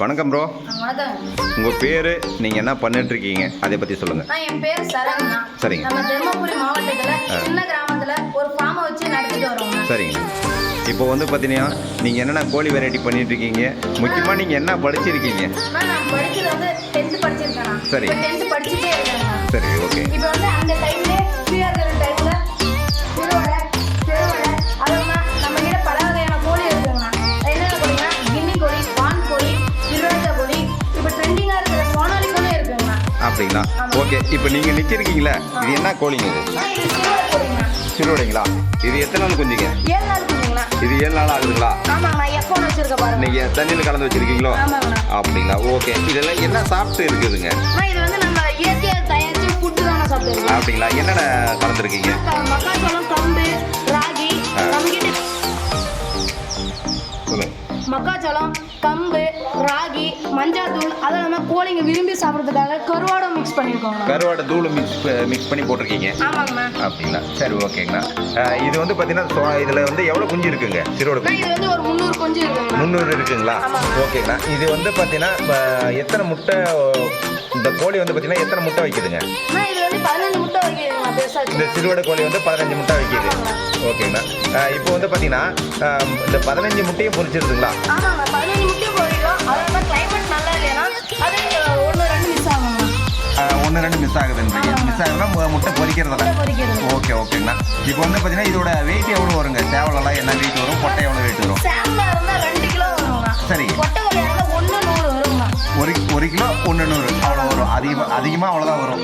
வணக்கம் ப்ரோ வணக்கம். உங்கள் பேர் நீங்கள் என்ன பண்ணிட்டு இருக்கீங்க அதை பற்றி சொல்லுங்கள் என் பேர் சரண்யா சரிங்க. நம்ம தர்மபுரி மாவட்டத்துல சின்ன கிராமத்துல ஒரு ஃபார்மை வச்சு நடத்திட்டு வரோங்க சரிங்க. இப்போ வந்து பார்த்தீங்கன்னா நீங்கள் என்னென்ன கோழி வெரைட்டி பண்ணிட்டு இருக்கீங்க முக்கியமாக நீங்கள் என்ன படிச்சிருக்கீங்க? நான் படிச்சது வந்து டென்த் படிச்சிருக்கேன் சரி. டென்த் படிச்சுட்டே இருக்கேன் சரி ஓகே இப்போ வந்து அந்த டைம்ல அப்படிங்களா? ஓகே இப்போ நீங்கள் நிற்கிறீங்களா இது என்ன கோழிங்க இது? சிறுவடைங்களா? இது எத்தனை நாள் குஞ்சுங்க? இது ஏழு நாள் ஆகுதுங்களா? நீங்கள் தண்ணியில் கலந்து வச்சிருக்கீங்களோ? அப்படிங்களா ஓகே. இதெல்லாம் என்ன சாப்பிட்டு இருக்குதுங்க? அப்படிங்களா என்னென்ன கலந்துருக்கீங்க? மக்காச்சோளம் கம்பு ராகி ராகி மஞ்சாத்தூள் அதெல்லாம் நம்ம கோழிங்க விரும்பி சாப்பிட்றதுக்காக கருவாடை மிக்ஸ் பண்ணியிருக்கோங்க கருவாடை தூள் மிக்ஸ் மிக்ஸ் பண்ணி போட்டிருக்கீங்க? ஆமாங்கண்ணா. அப்படிங்களா? சரி ஓகேங்கண்ணா. இது வந்து பார்த்தீங்கன்னா இதில் வந்து எவ்வளோ குஞ்சு இருக்குங்க? சிறுவோட அண்ணா, இது வந்து ஒரு முந்நூறு கொஞ்சம் இருக்குங்கண்ணா. முந்நூறு இருக்குங்களா. ஓகேங்கண்ணா. இது வந்து பார்த்தீங்கன்னா எத்தனை முட்டை இந்த கோழி வந்து பார்த்தீங்கன்னா எத்தனை முட்டை வைக்குதுங்க? இது வந்து பதினஞ்சு முட்டை இந்த சிறுவடை கோழி வந்து பதினஞ்சு முட்டை வைக்கிது ஓகேங்கண்ணா அஹ், இப்போ வந்து பார்த்தீங்கன்னா இந்த பதினஞ்சு முட்டையும் அது ஒன்று ரெண்டு மிஸ் ஆகுதுன்றீங்க. மிஸ் ஆகுதுன்னா முட்டை பொரிக்கிறது ஓகே ஓகேங்கண்ணா இப்போ வந்து பார்த்தீங்கன்னா இதோட வெயிட் எவ்வளோ வருங்க? சேவலெல்லாம் என்ன வெயிட் வரும்? கொட்டை எவ்வளோ வெயிட் வரும்? சரி ஒரு ஒரு கிலோ ஒன்று நூறு. அதிகமாக அதிகமாக அவ்வளோதான் வரும்.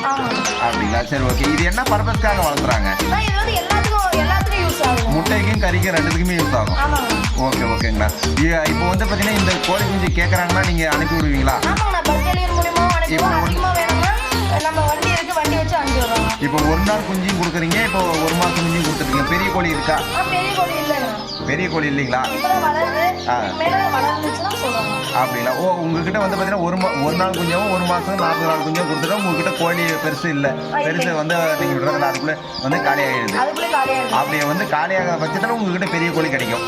அப்படிங்களா? சரி ஓகே இது என்ன பர்பஸ்க்காக வளர்த்துறாங்க? முட்டைக்கும் கறிக்கும் ரெண்டுத்துக்குமே யூஸ் ஆகும். ஓகே ஓகேங்கண்ணா இ- இப்போ வந்து பார்த்தீங்கன்னா இந்த கோழி குஞ்சு கேட்குறாங்கன்னா நீங்கள் அனுப்பி விடுவீங்களா? இப்போ இப்போ ஒரு நாள் குஞ்சும் கொடுக்குறீங்க இப்போ ஒரு மாதம் குஞ்சும் கொடுத்துருக்கீங்க பெரிய கோழி இருக்கா? பெரிய கோழி இல்லைங்களா? அப்படிங்களா? ஓ உங்ககிட்ட வந்து பார்த்தீங்கன்னா ஒரு மா ஒரு நாள் குஞ்சாவும் ஒரு மாதம் நாற்பது நாள் குஞ்சாவும் கொடுத்துட்டா உங்ககிட்ட கோழி பெருசு இல்லை. பெருசு வந்து நீங்கள் விடுறதில்ல அதுக்குள்ளே வந்து காலியாகிடுது அப்படியே வந்து காலியாக பட்சத்தில் உங்ககிட்ட பெரிய கோழி கிடைக்கும்.